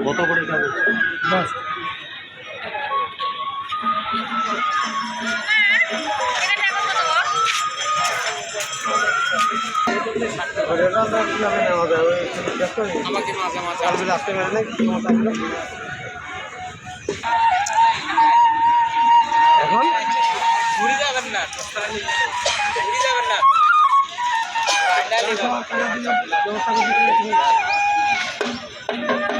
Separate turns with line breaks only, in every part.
কত করে যাবে?
আমাকে মাঝে মাঝে
আসতে পারে না
ঘুরে যাবেন না। ঘুরে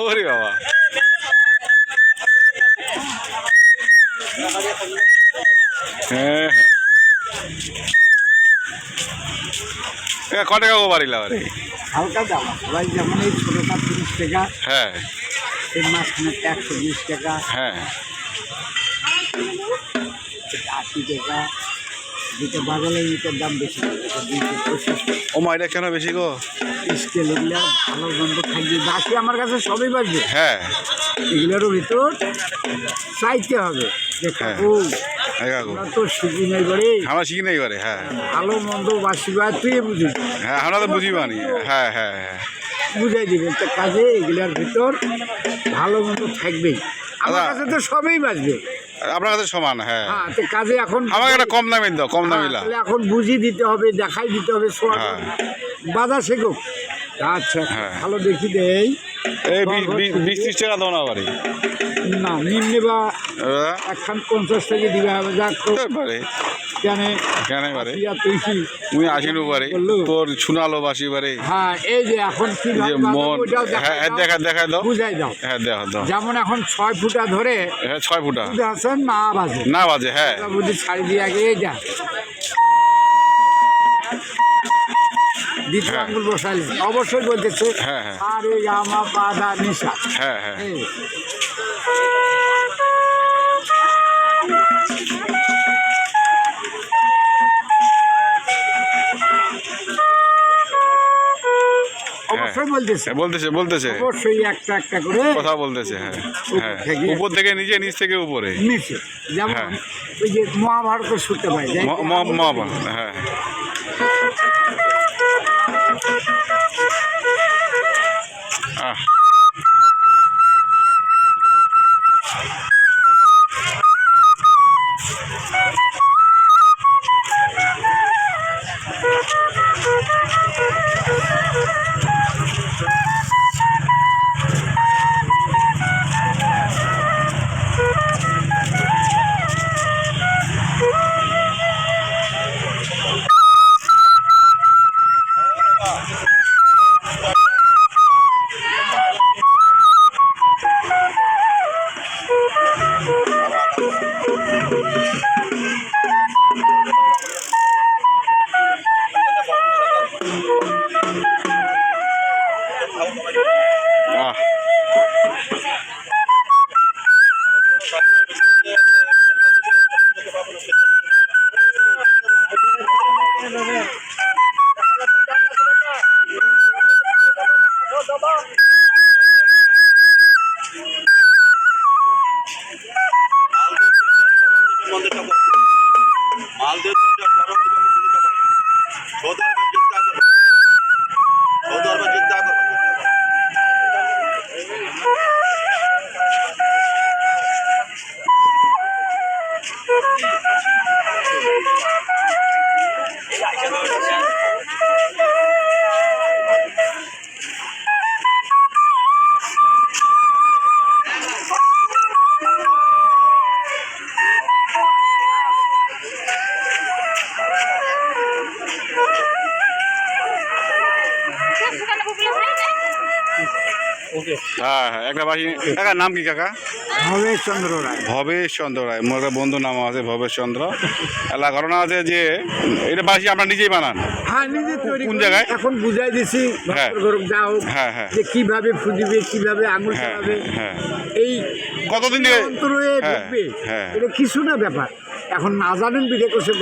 ওরে বাবা। হ্যাঁ হ্যাঁ। ক টাকা গো বাড়ি
হালকা দাম। ভাই যেমন এই ছোটোটা তিরিশ টাকা
হ্যাঁ।
এই মাঝখানে একশো বিশ টাকা
হ্যাঁ।
আশি টাকা দাম বেশি।
ও এটা কেন বেশি গো?
স্কেল এগুলো ভালো গন্ধ থাকবে। বাকি আমার কাছে সবই বাজবে
হ্যাঁ।
এগুলোরও ভিতর চাইতে হবে। যে
হ্যাঁ।
কাকু তো শিখি নাই করে
আমরা শিখি নাই এবারে হ্যাঁ।
ভালো মন্দ তুই বুঝিস।
হ্যাঁ আমরা তো বুঝি পানি হ্যাঁ হ্যাঁ হ্যাঁ।
বুঝাই দিবেন তো কাজে এগুলোর ভিতর ভালো মন্দ থাকবেই। আমার। কাছে তো সবই বাজবে
আপনার কাছে সমান হ্যাঁ।
হ্যাঁ তো কাজে এখন
আমাকে একটা কম দামি দাও কম দামি
হ্যাঁ, তাহলে এখন বুঝিয়ে দিতে হবে দেখাই দিতে হবে সোয়া
হ্যাঁ।
বাধা শেখুক আচ্ছা
হ্যাঁ।
ভালো দেখি দেই
এই। বিশ- বিশ- বিশ ত্রিশ টাকা দাও না বাড়ি।
না নিম্নে বা একখান পঞ্চাশ থেকে দিবে হবে যাক। তো
পারে।
কেন তুই
আসিনু
বলল?
তোর শুনালো বাসি পারে
হ্যাঁ এই যে এখন কি
মন। হ্যাঁ হ্যাঁ, দেখা দেখা দাও।
বুঝাই দাও।
হ্যাঁ দেখো দাও
যেমন এখন ছয় ফুটা ধরে
হ্যাঁ ছয় ফুটা।
আছেন না বাজে।
না বাজে হ্যাঁ।
বুঝি ছাড়ি দিয়ে আগে এই যা। দ্বিতীয়
হ্যাঁ।
আঙ্গুল অবশ্যই বলতেছে
হ্যাঁ, হ্যাঁ।
আরে আমা পাদা নিশা।
হ্যাঁ হ্যাঁ।
এই। বলতেছে।
হ্যাঁ, বলতেছে বলতেছে।
অবশ্যই একটা একটা করে
কথা বলতেছে হ্যাঁ হ্যাঁ।
থেকে-
উপর থেকে নিচে নিচ থেকে উপরে।
নিচে। যেমন
হ্যাঁ।
ওই যে মহাভারতের সূত্রে পাই যাই
ম- ম- ম- হ্যাঁ। হ্যাঁ হ্যাঁ একটা বাসি নাম কি কাকা
ভবেশ চন্দ্র রায়
ভবেশ চন্দ্র রায় মোর একটা বন্ধু নাম আছে ভবেশ চন্দ্র এলা ঘটনা আছে যে এটা বাসি নিজেই বানান
হ্যাঁ নিজে তৈরি
কোন জায়গায়?
এখন বুঝাই দিছি
হ্যাঁ।
যা হোক
হ্যাঁ, হ্যাঁ।
যে কীভাবে কীভাবে আঙুল
হ্যাঁ,
চালাবে
হ্যাঁ।
এই
কতদিন থেকে
অন্তরে ঢুকবে। এটা কিছু না ব্যাপার এখন না জানেন বিদে কোষে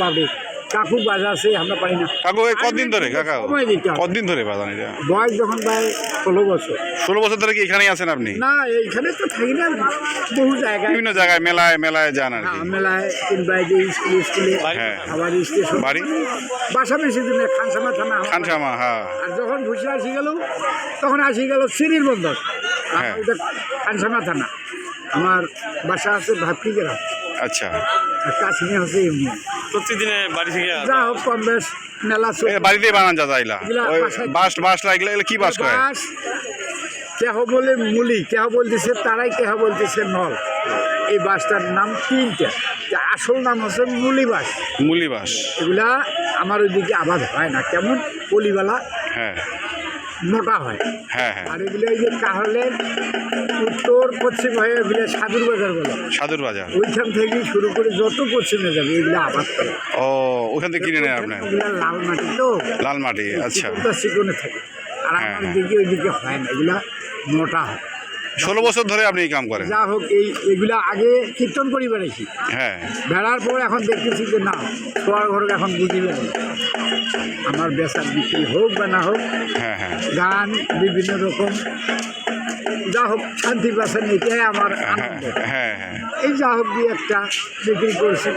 কাকু বাজাছে আমরা পারি না।
কাকু এই কতদিন ধরে? কাকা
সময় দিতে হবে।
কতদিন ধরে বাজান এটা?
বয়স যখন প্রায় ষোলো বছর।
ষোলো বছর ধরে কি এখানেই আছেন আপনি?
না এইখানে তো থাকি না। বহু জায়গায়।
বিভিন্ন জায়গায় মেলায় মেলায় যান আর কি।
হ্যাঁ, মেলায় কিংবা এই যে স্কুলে। স্কুলে
হ্যাঁ।
আবার স্টেশন।
বাড়ি?
বাসা বেশি দিনে খানসামা থানা। আমার
খানসামা হ্যাঁ।
আর যখন ঘুষে আসি গেল তখন আসি গেল সিরির বন্দর। আর
হ্যাঁ।
ওইটা খানসামা থানা। আমার বাসা আছে ভাবকি গ্রাম।
আচ্ছা।
কাশ্মীর হচ্ছে ইউনিয়ন
প্রতিদিনে বাড়ি থেকে
যা হোক কম বেশ মেলা
বাড়িতেই বানান যা যাইলা ওই বাস বাস লাগলে এগুলো কি বাস করে
বাস কেহ বলে মুলি কেহ বলতেছে তারাই কেহ বলতেছে নল। এই বাসটার নাম তিনটা। যে আসল নাম হচ্ছে মুলি বাস।
মুলি বাস।
এগুলা আমার ওইদিকে আবাদ হয় না। কেমন? পলিবালা।
হ্যাঁ।
মোটা হয়।
হ্যাঁ হ্যাঁ।
আর এগুলো এই যে কাহলের উত্তর পশ্চিম হয়ে এগুলো সাধুর বাজার বলে।
সাধুর বাজার।
ওইখান থেকে শুরু করে যত পশ্চিমে যাবে এগুলো আবাদ করে।
ও ওখান থেকে কিনে নেয় আপনার
লাল মাটি তো।
লাল মাটি আচ্ছা।
চিকনে থাকে। আর
হ্যাঁ,
আমার
হ্যাঁ।
দিকে ওইদিকে হয় না এগুলা মোটা হয়।
ষোলো বছর ধরে আপনি এই কাম করেন।
যা হোক এই এগুলা আগে কীর্তন করি বেড়েছি
হ্যাঁ।
বেড়ার পর এখন দেখতেছি যে না শোয়ার ঘরে এখন বুঝি বেড়াই। আমার বেচার বিক্রি হোক বা না হোক
হ্যাঁ হ্যাঁ।
গান বিভিন্ন রকম যা হোক শান্তি পাচ্ছেন এটাই আমার
হ্যাঁ হ্যাঁ হ্যাঁ।
এই যা হোক দিয়ে একটা বিক্রি করছি।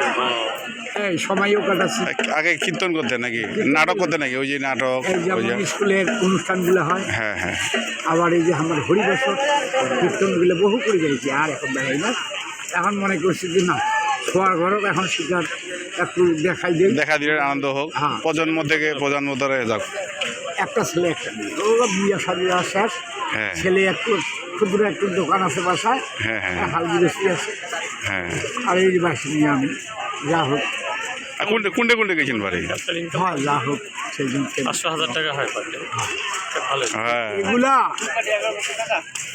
এই সময়ও কাটাচ্ছি
আগে কীর্তন করতেন নাকি? নাটক করতেন নাকি? ওই যে নাটক ওই যে
স্কুলের অনুষ্ঠানগুলো হয়।
হ্যাঁ হ্যাঁ।
আবার এই যে আমার হরিবছর কীর্তনগুলো বহু করে গেছি আর এখন বেড়াই না। এখন মনে করছি যে না শোয়ার ঘরও এখন শিকার একটু দেখাই দেই।
দেখা দিলে আনন্দ হোক।
হ্যাঁ।
প্রজন্ম থেকে প্রজন্ম ধরে যাক।
একটা ছেলে একটা বিয়ে সাজি
হ্যাঁ।
ছেলে একটু ক্ষুদ্র একটু দোকান আছে বাসায়।
হ্যাঁ হ্যাঁ।
হাল বিদেশি আছে।
হ্যাঁ।
আর এই বাসি নিয়ে আমি যা হোক।
কোনটে কোনটে কোনটে গেছেন বাড়ি?
হয় যা হোক সেই দিন
পাঁচশো হাজার টাকা হয় পার ডে। ভালো।
হ্যাঁ।
এগুলা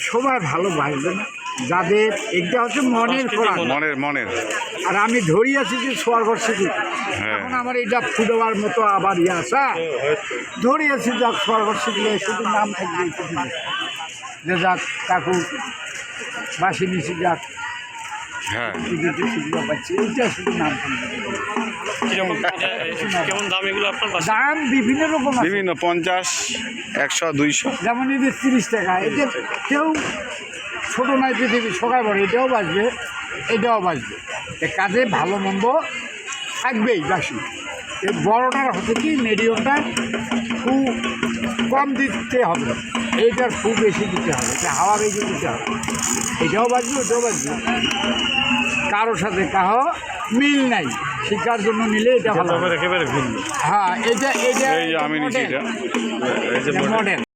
সবাই ভালো বাসবে না যাদের এটা হচ্ছে মনের খোরাক।
মনের মনের।
আর আমি ধরি আছি যে সোয়ার ঘর শিখি
হ্যাঁ।
এখন আমার এটা ফুটবার মতো আবার ইয়ে আসা ধরি আছি যাক সোয়ার ঘর শিখলে শুধু নাম থাকবে যে যাক কাকু বাসি মিশি যাক।
হ্যাঁ।
সুবিধা পাচ্ছি এইটা শুধু নাম
কীরকম? কেমন দাম এগুলো আপনার বাসা
দাম বিভিন্ন রকম আছে।
বিভিন্ন পঞ্চাশ একশো দুইশো।
যেমন এই যে তিরিশ টাকা এটা কেউ ছোটো নয় পৃথিবী সকাল বড় এটাও বাঁচবে এটাও বাঁচবে এ কাজে ভালো মন্দ থাকবেই বাসি। এই বড়টার হচ্ছে কি মিডিয়ামটা খুব কম দিতে হবে। এইটার খুব বেশি দিতে হবে। এটা হাওয়া বেশি দিতে হবে। এটাও বাজবে ওটাও বাজবে। কারোর সাথে কাহ মিল নাই। শিক্ষার জন্য মিলে এটা ভালো।
একেবারে ভিন্ন।
হ্যাঁ এটা এটা মডেল